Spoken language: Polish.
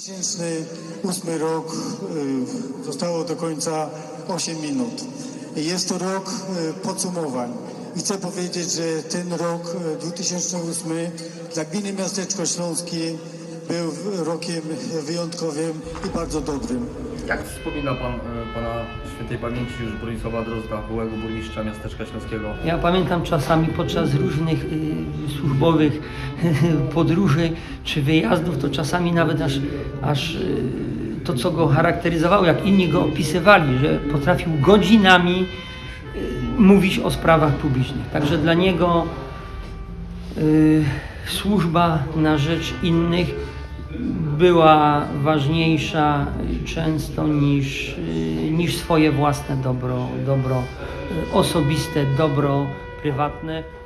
2008 rok y, zostało do końca 8 minut. Jest to rok y, podsumowań. Chcę powiedzieć, że ten rok y, 2008 dla gminy Miasteczko Śląskie był rokiem wyjątkowym i bardzo dobrym. Jak wspomina Pan e, Pana świętej pamięci już Bronisława Drozda, byłego burmistrza miasteczka śląskiego? Ja pamiętam czasami podczas różnych y, służbowych podróży czy wyjazdów, to czasami nawet aż, aż y, to, co go charakteryzowało, jak inni go opisywali, że potrafił godzinami y, mówić o sprawach publicznych. Także dla niego y, służba na rzecz innych była ważniejsza często niż, y, niż swoje własne dobro, dobro y, osobiste, dobro prywatne.